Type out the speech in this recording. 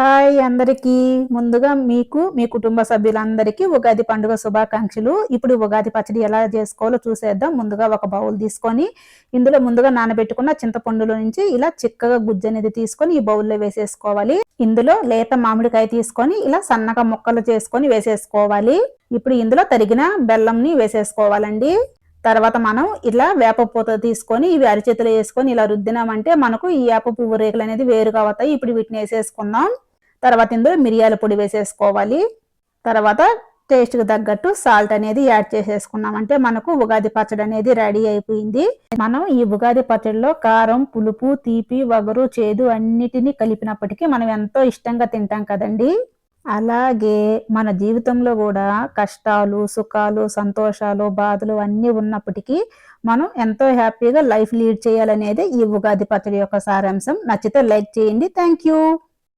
Hi అందరికీ. ముందుగా మీకు మీ కుటుంబ సభ్యులందరికీ ఉగాది పండుగ శుభాకాంక్షలు. ఇప్పుడు ఉగాది పచ్చడి ఎలా చేసుకోవాలో చూసేద్దాం. ముందుగా ఒక బౌల్ తీసుకొని ఇందులో ముందుగా నానబెట్టుకున్న చింతపండులో నుంచి ఇలా చిక్కగా గుజ్జు అనేది తీసుకొని ఈ బౌల్లో వేసేసుకోవాలి. ఇందులో లేత మామిడికాయ తీసుకొని ఇలా సన్నగా ముక్కలు చేసుకొని వేసేసుకోవాలి. ఇప్పుడు ఇందులో తరిగిన బెల్లంని వేసేసుకోవాలండి. తర్వాత మనం ఇలా వేప పూత తీసుకొని ఇవి అరిచేతులు వేసుకొని ఇలా రుద్దినామంటే మనకు ఈ వేప పువ్వు రేకులు అనేది వేరుగా అవుతాయి. ఇప్పుడు వీటిని వేసేసుకుందాం. తర్వాత ఇందులో మిరియాల పొడి వేసేసుకోవాలి. తర్వాత టేస్ట్కి తగ్గట్టు సాల్ట్ అనేది యాడ్ చేసేసుకున్నామంటే మనకు ఉగాది పచ్చడి అనేది రెడీ అయిపోయింది. మనం ఈ ఉగాది పచ్చడిలో కారం పులుపు తీపి వగరు చేదు అన్నిటినీ కలిపినప్పటికీ మనం ఎంతో ఇష్టంగా తింటాం కదండి. అలాగే మన జీవితంలో కూడా కష్టాలు సుఖాలు సంతోషాలు బాధలు అన్నీ ఉన్నప్పటికీ మనం ఎంతో హ్యాపీగా లైఫ్ లీడ్ చేయాలనేది ఈ ఉగాది పచ్చడి యొక్క సారాంశం. నచ్చితే లైక్ చేయండి. Thank you.